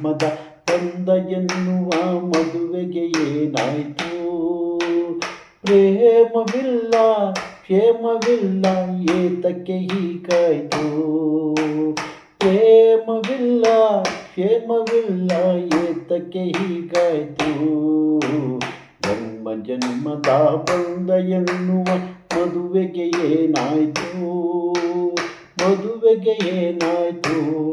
ಜನ್ಮದ ಬಂದ ಎನ್ನುವ ಮದುವೆಗೆ ಏನಾಯಿತು? ಪ್ರೇಮವಿಲ್ಲ, ಕ್ಷೇಮವಿಲ್ಲ, ಏತಕ್ಕೆ ಹೀಗಾಯಿತು? ಪ್ರೇಮವಿಲ್ಲ, ಕ್ಷೇಮವಿಲ್ಲ, ಏತಕ್ಕೆ ಹೀಗಾಯಿತು? ಜನ್ಮ ಜನ್ಮದ ಬಂದ ಎನ್ನುವ ಮದುವೆಗೆ ಏನಾಯಿತು? ಮದುವೆಗೆ ಏನಾಯ್ತು?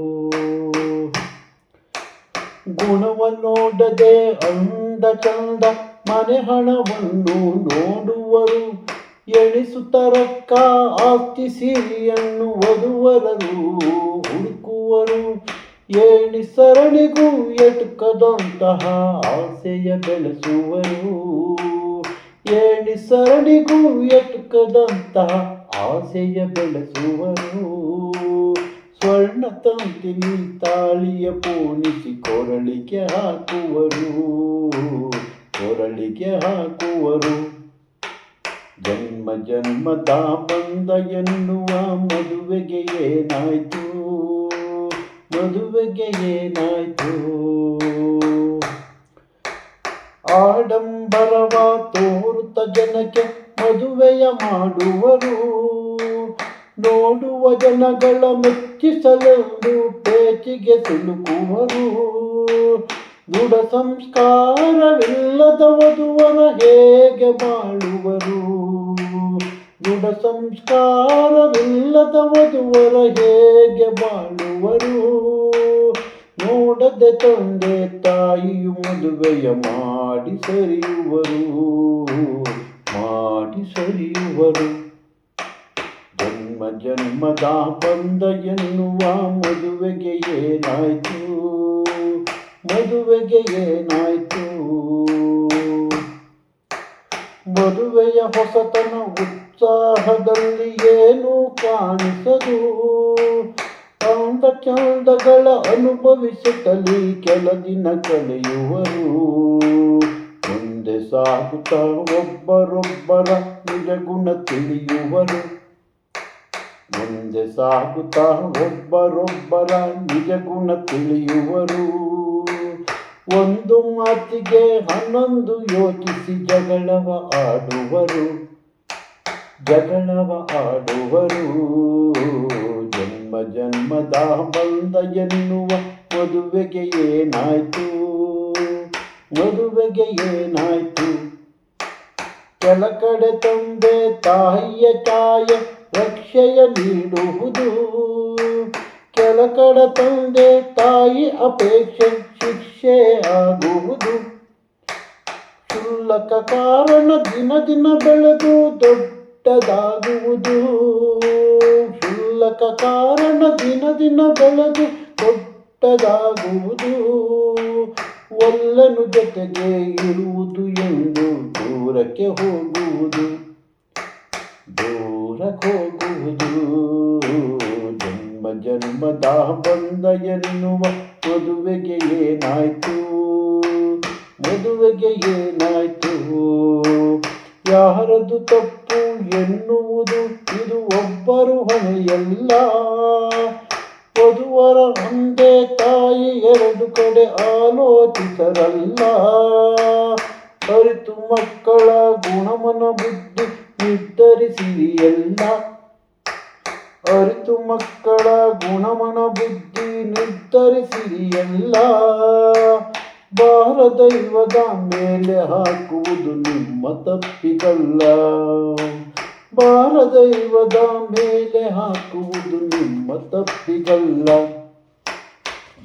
ನೋಡದೆ ಅಂದ ಚಂದ ಮನೆ ಹಣವನ್ನು ನೋಡುವರು. ಎಣಿಸುತ್ತರಕ್ಕ ಆಸ್ತಿ ಸಿರಿಯನ್ನು ವಧುವರರು ಹುಡುಕುವರು. ಏಣಿ ಸರಣಿಗೂ ಎಟುಕದಂತಹ ಆಸೆಯ ಬೆಳೆಸುವರು. ಏಣಿ ಸರಣಿಗೂ ಎಟುಕದಂತಹ ಆಸೆಯ ಬೆಳೆಸುವರು. ಸ್ವರ್ಣ ತಂತಿನಿ ತಾಳಿಯ ಪೋಣಿಸಿ ಕೊರಳಿಗೆ ಹಾಕುವರು. ಕೊರಳಿಗೆ ಹಾಕುವರು. ಜನ್ಮ ಜನ್ಮದ ಬಂದ ಎನ್ನುವ ಮದುವೆಗೆ ಏನಾಯ್ತು? ಮದುವೆಗೆ ಏನಾಯ್ತು? ಆಡಂಬರವ ತೋರುತ್ತ ಜನಕ್ಕೆ ಮದುವೆಯ ಮಾಡುವರು. ನೋಡುವ ಜನಗಳ ಮೆಚ್ಚಿಸಲೆಂದು ಪೇಚಿಗೆ ಸಿಲುಕುವರು. ದೃಢ ಸಂಸ್ಕಾರವಿಲ್ಲದ ಹೇಗೆ ಬಾಳುವರು? ದೃಢ ಸಂಸ್ಕಾರವಿಲ್ಲದ ಹೇಗೆ ಬಾಳುವರು? ನೋಡದೆ ತಂದೆ ತಾಯಿಯು ಮದುವೆಯ ಮಾಡಿ ಸರಿಯುವರು. ಮಾಡಿ ಸರಿಯುವರು. ಜನ್ಮದ ಬಂದ ಎನ್ನುವ ಮದುವೆಗೆ ಏನಾಯ್ತು? ಮದುವೆಗೆ ಏನಾಯ್ತು? ಮದುವೆಯ ಹೊಸತನ ಉತ್ಸಾಹದಲ್ಲಿ ಏನು ಕಾಣಿಸದು. ಚಂದ ಚಂದಗಳ ಅನುಭವಿಸುತ್ತಲೇ ಕೆಲ ದಿನ ಕಳೆಯುವರು. ಮುಂದೆ ಸಾಗುತ್ತಾ ಒಬ್ಬರೊಬ್ಬರ ನಿಜ ಗುಣ ತಿಳಿಯುವರು. ಮುಂದೆ ಸಾಗುತ್ತಾ ಒಬ್ಬರೊಬ್ಬರ ನಿಜ ಗುಣ ತಿಳಿಯುವರು. ಒಂದು ಮಾತಿಗೆ ಹನ್ನೊಂದು ಯೋಚಿಸಿ ಜಗಳವ ಆಡುವರು. ಜಗಳವ ಆಡುವರು. ಜನ್ಮ ಜನ್ಮದ ಬಂದ ಎನ್ನುವ ಮದುವೆಗೆ ಏನಾಯ್ತು? ಮದುವೆಗೆ ಏನಾಯ್ತು? ಕೆಲ ಕಡೆ ತಂದೆ ತಾಯಿಯ ಛಾಯ ರಕ್ಷೆಯ ನೀಡುವುದು. ಕೆಲ ಕಡೆ ತಂದೆ ತಾಯಿ ಅಪೇಕ್ಷೆ ಶಿಕ್ಷೆ ಆಗುವುದು. ಕ್ಷುಲ್ಲಕ ಕಾರಣ ದಿನ ದಿನ ಬೆಳೆದು ದೊಡ್ಡದಾಗುವುದು. ಕ್ಷುಲ್ಲಕ ಕಾರಣ ದಿನ ದಿನ ಬೆಳೆದು ದೊಡ್ಡದಾಗುವುದು. ಒಲ್ಲನು ಜೊತೆಗೆ ಇರುವುದು ಎಂದು ದೂರಕ್ಕೆ ಹೋಗುವುದು. ಹೋಗುವುದು ಜನ್ಮ ಜನ್ಮದ ಬಂದ ಎನ್ನುವ ಮದುವೆಗೆ ಏನಾಯ್ತು? ಮದುವೆಗೆ ಏನಾಯ್ತು? ಯಾರದು ತಪ್ಪು ಎನ್ನುವುದು ಇದು ಒಬ್ಬರು ಹೊಣೆಯಲ್ಲ. ವಧುವರ ಮುಂದೆ ತಾಯಿ ಎರಡು ಕಡೆ ಆಲೋಚಿಸರಲ್ಲ. ಅರಿತು ಮಕ್ಕಳ ಗುಣಮನ ಬುದ್ಧಿ ನಿರ್ಧರಿಸಿರಿ ಎಲ್ಲ. ಅರಿತು ಮಕ್ಕಳ ಗುಣಮನ ಬುದ್ಧಿ ನಿರ್ಧರಿಸಿರಿ ಎಲ್ಲ. ಭಾರದೈವದ ಮೇಲೆ ಹಾಕುವುದು ನಿಮ್ಮ ತಪ್ಪಿಗಲ್ಲ ಭಾರದೈವದ ಮೇಲೆ ಹಾಕುವುದು ನಿಮ್ಮ ತಪ್ಪಿಗಲ್ಲ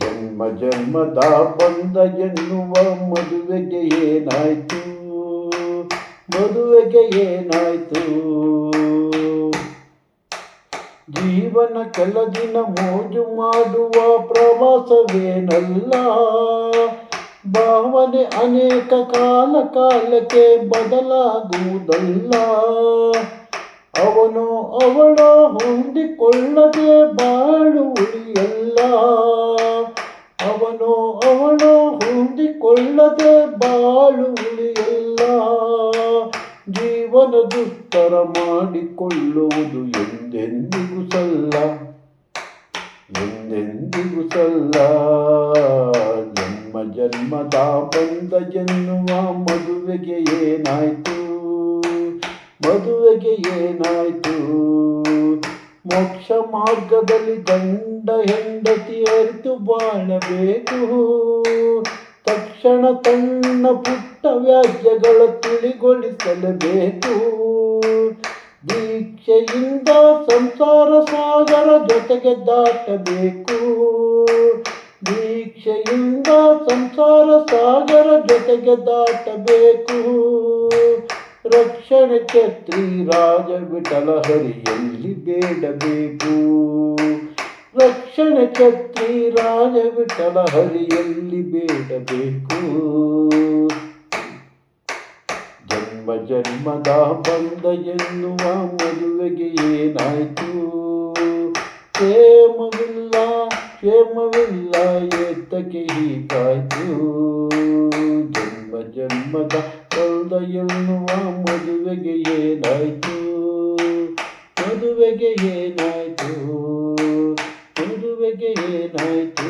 ಜನ್ಮ ಜನ್ಮದ ಬಂದ ಎನ್ನುವ ಮದುವೆಗೆ ಏನಾಯ್ತು? ಮದುವೆಗೆ ಏನಾಯ್ತು? ಜೀವನ ಕೆಲ ದಿನ ಮೋಜು ಮಾಡುವ ಪ್ರವಾಸವೇನಲ್ಲ. ಭಾವನೆ ಅನೇಕ ಕಾಲ ಕಾಲಕ್ಕೆ ಬದಲಾಗುವುದಲ್ಲ. ಅವನು ಅವಳ ಹೊಂದಿಕೊಳ್ಳದೆ ಬಾಳು ಉಳಿಯಲ್ಲ. ಅವನು ಅವಳು ಹೊಂದಿಕೊಳ್ಳದೆ ಬಾಳು ಜೀವನ ದುಸ್ತರ ಮಾಡಿಕೊಳ್ಳುವುದು ಎಂದೆಂದಿಗೂ ಸಲ್ಲ ಎಂದೆಂದಿಗೂ ಸಲ್ಲ. ಜನ್ಮದ ಬಂದ ಎನ್ನುವ ಮದುವೆಗೆ ಏನಾಯ್ತು? ಮದುವೆಗೆ ಏನಾಯ್ತು? ಮೋಕ್ಷ ಮಾರ್ಗದಲ್ಲಿ ಗಂಡ ಹೆಂಡತಿ ಅರಿತು ಬಾಳಬೇಕು. ತಕ್ಷಣ ತನ್ನ ಪುಟ್ಟ ವ್ಯಾಜ್ಯಗಳ ತಿಳಿಗೊಳಿಸಲೇಬೇಕು. ದೀಕ್ಷೆಯಿಂದ ಸಂಸಾರ ಸಾಗರ ಜೊತೆಗೆ ದಾಟಬೇಕು. ದೀಕ್ಷೆಯಿಂದ ಸಂಸಾರ ಸಾಗರ ಜೊತೆಗೆ ದಾಟಬೇಕು. ರಕ್ಷಣೆ ಕ್ಷತ್ರಿ ರಾಜ ವಿಠಲ ಹರಿಯಲ್ಲಿ ಬೇಡಬೇಕು. ರಕ್ಷಣೆ ಛತ್ರಿ ರಾಜ ವಿಠಲ ಹರಿಯಲ್ಲಿ ಬೇಡಬೇಕು. ಜನ್ಮ ಜನ್ಮದ ಬಂದ ಎನ್ನುವ ಮದುವೆಗೆ ಏನಾಯಿತು? ಕ್ಷೇಮವಿಲ್ಲ ಕ್ಷೇಮವಿಲ್ಲ, ಏತಕ್ಕೆ ಹೀಗಾಯ್ತು? ಜನ್ಮ ಜನ್ಮದ ಬಂದ ಎನ್ನುವ ಮದುವೆಗೆ ಏನಾಯಿತು? ಮದುವೆಗೆ ಏನಾಯ್ತು? ಮದುವೆಗೆ ಏನಾಯ್ತು?